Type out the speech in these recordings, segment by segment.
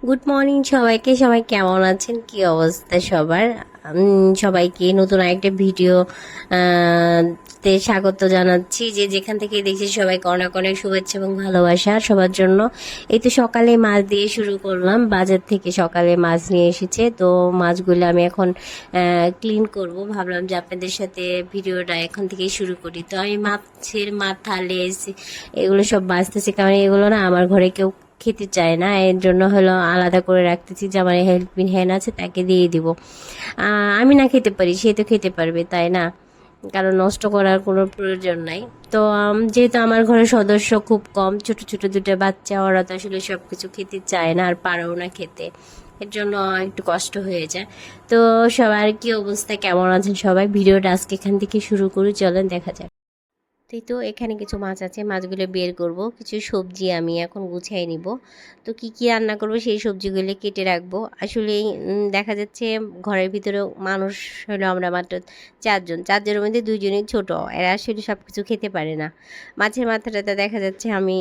Good morning সবাইকে। সবাই কেমন আছেন? কি অবস্থা সবার? সবাইকে নতুন একটা ভিডিও তে স্বাগত জানাচ্ছি। যে যেখান থেকে দেখছি সবাইকে অনেক অনেক শুভেচ্ছা এবং ভালোবাসা সবার জন্য। এই তো সকালে মাছ দিয়ে শুরু করলাম। বাজার থেকে সকালে মাছ নিয়ে এসেছে। তো মাছগুলো আমি এখন ক্লিন করব। ভাবলাম যে আপনাদের সাথে ভিডিওটা এখন থেকেই শুরু করি। তো আমি মাছের মাথা লেজ এগুলো সব বাঁচতেছি। কারণ এগুলো না আমার ঘরে কেউ খেতে চায় না, এর জন্য হলো আলাদা করে রাখতেছি, যে আমার হেল্পিং হ্যান্ড আছে তাকে দিয়ে দিব। আমি না খেতে পারি, সে তো খেতে পারবে, তাই না? কারণ নষ্ট করার কোনো প্রয়োজন নাই। তো যেহেতু আমার ঘরে সদস্য খুব কম, ছোট ছোট দুটো বাচ্চা, ওরা তো আসলে সব কিছু খেতে চায় না, আর পারেও না খেতে। এর জন্য একটু কষ্ট হয়ে যায়। তো, সবার কি অবস্থা? কেমন আছেন সবাই? ভিডিওটা আজকে এখান থেকে শুরু করে, চলেন দেখা যাক। এই তো এখানে কিছু মাছ আছে, মাছগুলো বের করব। কিছু সবজি আমি এখন গুছিয়ে নিব। তো কি কি রান্না করব সেই সবজিগুলো কেটে রাখব। আসলে দেখা যাচ্ছে ঘরের ভিতরে মানুষ হলো আমরা মাত্র চারজন। চারজনের মধ্যে দুইজনই ছোট, এরা আসলে সব কিছু খেতে পারে না। মাছের মাথাটাতে দেখা যাচ্ছে আমি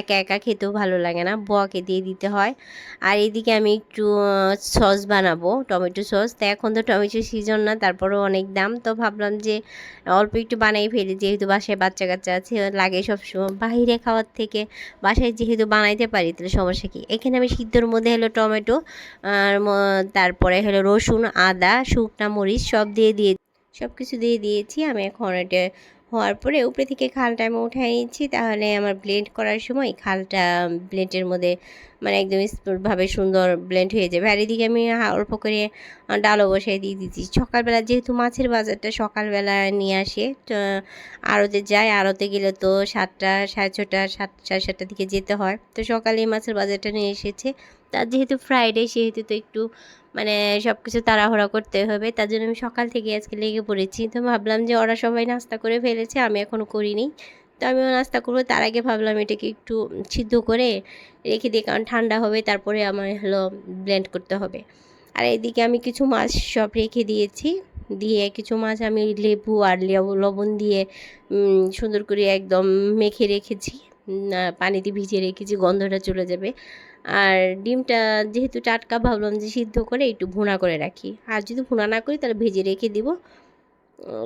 একা একা খেতেও ভালো লাগে না, বোয়াকে দিয়ে দিতে হয়। আর এদিকে আমি একটু সস বানাবো, টমেটো সস। তো এখন তো টমেটো সিজন না, তারপরেও অনেক দাম। তো ভাবলাম যে অল্প একটু বানাই ফেলি, যেহেতু বাসায় বাচ্চা কাচ্চা আছে, লাগে সবসময়। বাইরে খাওয়ার থেকে বাসায় যেহেতু বানাইতে পারি, তাহলে সমস্যা কি? এখানে আমি সিদ্ধর মধ্যে হলো টমেটো, আর তারপরে হলো রসুন, আদা, শুকনা মরিচ সব দিয়ে দিয়ে সব কিছু দিয়ে দিয়েছি। আমি এখন এটা হওয়ার পরে উপরে থেকে খালটা আমি উঠাই নিচ্ছি তাহলে আমার ব্লেন্ড করার সময় খালটা ব্লেন্ডের মধ্যে মানে একদম ভাবে সুন্দর ব্লেন্ড হয়ে যাবে। আর এদিকে আমি অল্প করে ডালও বসাই দিয়ে দিচ্ছি। সকালবেলা যেহেতু মাছের বাজারটা সকালবেলা নিয়ে আসে আড়তে যায়, আড়তে গেলে তো সাতটা, সাড়ে ছটা, সাত, সাড়ে সাতটার দিকে যেতে হয়। তো সকালে মাছের বাজারটা নিয়ে এসেছে। তার যেহেতু ফ্রাইডে সেহেতু তো একটু মানে সব কিছু তাড়াহুড়া করতে হবে। তার জন্য আমি সকাল থেকে আজকে লেগে পড়েছি। তো ভাবলাম যে ওরা সবাই নাস্তা করে ফেলেছে, আমি এখনও করিনি। তো আমিও নাস্তা করব। তার আগে ভাবলাম এটাকে একটু সিদ্ধ করে রেখে দিই, কারণ ঠান্ডা হবে, তারপরে আমার হলো ব্লেন্ড করতে হবে। আর এদিকে আমি কিছু মাছ সব রেখে দিয়েছি। দিয়ে কিছু মাছ আমি লেবু আর লেবু- লবণ দিয়ে সুন্দর করে একদম মেখে রেখেছি। পানিতে ভিজিয়ে রেখেছি, গন্ধটা চলে যাবে। আর ডিমটা যেহেতু টাটকা, ভাবলাম যে সিদ্ধ করে একটু ভুনা করে রাখি। আর যদি ভুনা না করি, তাহলে ভেজে রেখে দিব।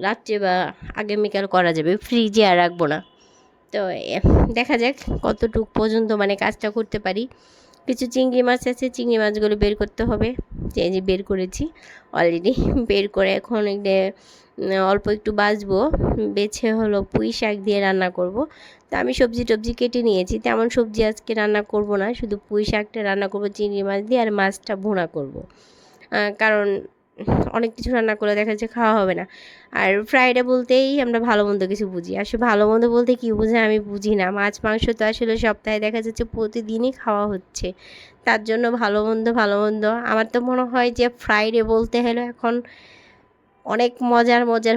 রাত্রে বা আগামীকাল করা যাবে। ফ্রিজে আর রাখব না। তো দেখা যাক কতটুক পর্যন্ত মানে কাজটা করতে পারি। কিছু চিংড়ি মাছ আছে, চিংড়ি মাছগুলো বের করতে হবে। যে যে বের করেছি অলরেডি বের করে এখন অল্প একটু বাঁচবো। বেছে হলো পুঁই শাক দিয়ে রান্না করব। তো আমি সবজি টবজি কেটে নিয়েছি, তেমন সবজি আজকে রান্না করব না। শুধু পুঁই শাকটা রান্না করব, চিংড়ি মাছ দিয়ে আর মাছটা ভুনা করব। কারণ অনেক কিছু রান্না করে দেখা যাচ্ছে খাওয়া হবে না। আর ফ্রাইডে বলতেই আমরা ভালো মন্দ কিছু বুঝি। আসলে ভালো মন্দ বলতে কী বুঝে আমি বুঝি না। মাছ, মাংস তো আসলে সপ্তাহে দেখা যাচ্ছে প্রতিদিনই খাওয়া হচ্ছে। তার জন্য ভালো মন্দ ভালো মন্দ। আমার তো মনে হয় যে ফ্রাইডে বলতে হলো এখন অনেক মজার মজার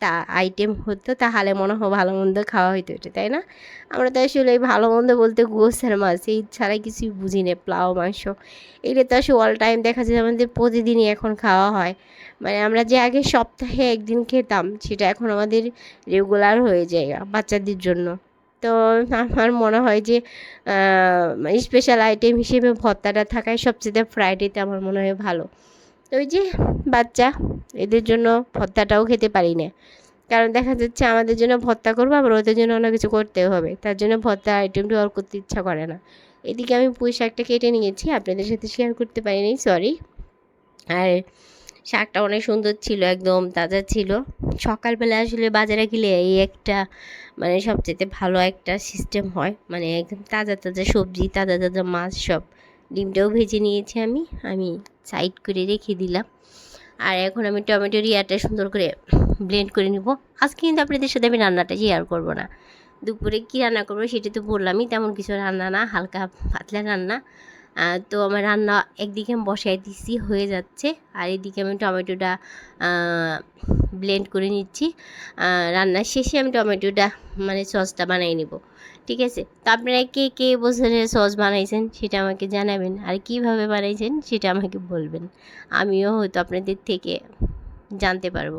ভর্তা আইটেম হতো, তাহলে মনে হয় ভালো মন্দ খাওয়া হইতো এটা তাই না? আমরা তো আসলে ভালো মন্দ বলতে গোসের মাছ, এই ছাড়া কিছুই বুঝি না, প্লাও, মাংস, এগুলো তো আসলে অল টাইম দেখা যায় আমাদের প্রতিদিনই এখন খাওয়া হয়। মানে আমরা যে আগে সপ্তাহে একদিন খেতাম, সেটা এখন আমাদের রেগুলার হয়ে যায় বাচ্চাদের জন্য। তো আমার মনে হয় যে স্পেশাল আইটেম হিসেবে ভর্তাটা থাকায় সবচেয়ে ফ্রাইডেতে আমার মনে হয় ভালো। তো ওই যে বাচ্চা, এদের জন্য ভর্তাটাও খেতে পারি না কারণ দেখা যাচ্ছে আমাদের জন্য ভর্তা করব, আবার ওদের জন্য অনেক কিছু করতেও হবে। তার জন্য ভর্তা আইটেমটা আর করতে ইচ্ছা করে না। এদিকে আমি পুঁই শাকটা কেটে নিয়েছি, আপনাদের সাথে শেয়ার করতে পারিনি সরি আর শাকটা অনেক সুন্দর ছিল, একদম তাজা ছিল। সকালবেলা আসলে বাজারে গেলে এই একটা মানে সবচেয়ে ভালো একটা সিস্টেম হয়। মানে একদম তাজা তাজা সবজি, তাজা তাজা মাছ সব। ডিমটাও ভেজে নিয়েছি আমি আমি সাইড করে রেখে দিলাম। আর এখন আমি টমেটোর ইয়াটা সুন্দর করে ব্লেন্ড করে নিব। আজকে কিন্তু আপনাদের সাথে আমি রান্নাটা শেয়ার করব না। দুপুরে কী রান্না করব সেটা তো বললামই, তেমন কিছু রান্না না, হালকা পাতলা রান্না। তো আমার রান্না একদিকে আমি বসাই দিচ্ছি হয়ে যাচ্ছে। আর এদিকে আমি টমেটোটা ব্লেন্ড করে নিচ্ছি। রান্নার শেষে আমি টমেটোটা মানে সসটা বানিয়ে নেব। ঠিক আছে? তো আপনারা কে কে বছরের সস বানাইছেন সেটা আমাকে জানাবেন। আর কীভাবে বানাইছেন সেটা আমাকে বলবেন। আমিও হয়তো আপনাদের থেকে জানতে পারব।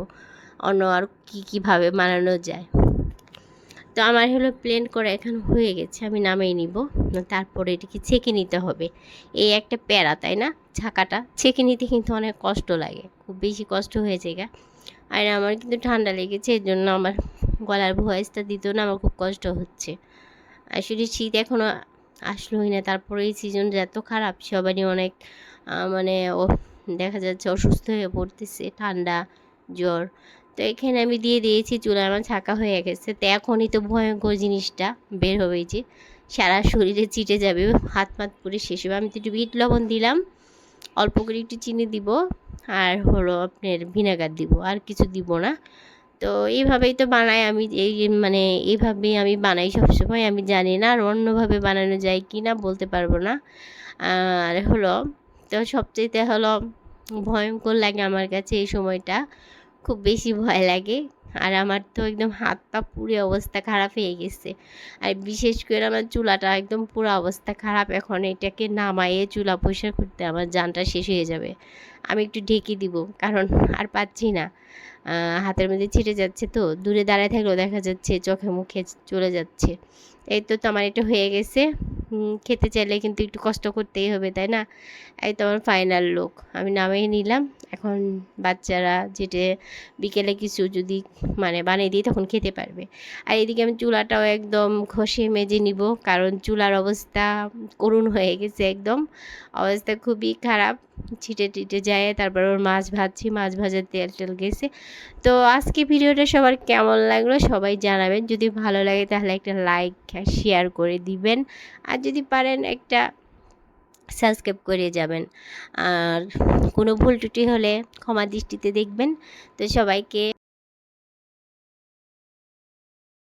অন্য আর কী কীভাবে বানানো যায়। তো আমার হলো প্লেন করা এখন হয়ে গেছে, আমি নামিয়ে নিব। তারপরে এটিকে ছেঁকে নিতে হবে। এই একটা প্যারা, তাই না? ছাকাটা। ছেঁকে নিতে কিন্তু অনেক কষ্ট লাগে, খুব বেশি কষ্ট হয়েছে গা। আর আমার কিন্তু ঠান্ডা লেগেছে, এর জন্য আমার গলার ভয়েসটা দিতেও না আমার খুব কষ্ট হচ্ছে। আসলে শীত এখনও আসলোই না, তারপরে এই সিজনটা এত খারাপ, সবারই অনেক মানে দেখা যাচ্ছে অসুস্থ হয়ে পড়তেছে, ঠান্ডা, জ্বর। তো এখানে আমি দিয়ে দিয়েছি চুলা আমার ছাকা হয়ে গেছে। তো এখনই তো ভয়ঙ্কর জিনিসটা বের হবে যে, সারা শরীরে চিটে যাবে, হাত মাত পুরে শেষ হবে। আমি তো একটু বিট লবণ দিলাম, অল্প করে একটু চিনি দিব, আর হলো আপনার ভিনেগার দিব, আর কিছু দিব না। তো এইভাবেই তো বানাই আমি, এই মানে এইভাবেই আমি বানাই সবসময়। আমি জানি না আর অন্যভাবে বানানো যায় কি না, বলতে পারব না। আর হলো, তো সবচেয়েতে হলো ভয়ঙ্কর লাগে আমার কাছে এই সময়টা। খুব বেশি ভয় লাগে। আর আমার তো একদম হাত পা পুরো অবস্থা খারাপ হয়ে গেছে। আর বিশেষ করে আমার চুলাটা একদম পুরো অবস্থা খারাপ। এখন এটাকে নামাইয়ে চুলা পরিষ্কার করতে আমার জানটা শেষ হয়ে যাবে। আমি একটু ঢেকে দিব, কারণ আর পাচ্ছি না। হাতের মধ্যে ছিটে যাচ্ছে তো, দূরে দাঁড়ায় থাকলেও দেখা যাচ্ছে চোখে মুখে চলে যাচ্ছে। এই তো তো আমার এটা হয়ে গেছে। খেতে চাইলে কিন্তু একটু কষ্ট করতেই হবে, তাই না? এই তো আমার ফাইনাল লুক আমি নামিয়ে নিলাম। এখন বাচ্চারা যেটা বিকেলে কিছু যদি মানে বানিয়ে দিই তখন খেতে পারবে। আর এদিকে আমি চুলাটাও একদম ঘষে মেজে নিব, কারণ চুলার অবস্থা করুণ হয়ে গেছে একদম। অবস্থা খুবই খারাপ, ছিটে টিটে যায়, তারপর ওর মাছ ভাজছি, মাছ ভাজার তেল টেল গেছে। তো আজকে ভিডিওটা সবার কেমন লাগল সবাই জানাবেন, যদি ভালো লাগে তাহলে একটা লাইক শেয়ার করে দিবেন। আর যদি পারেন একটা সাবস্ক্রাইব করে যাবেন। আর কোনো ভুল ত্রুটি হলে ক্ষমা দৃষ্টিতে দেখবেন। তো সবাইকে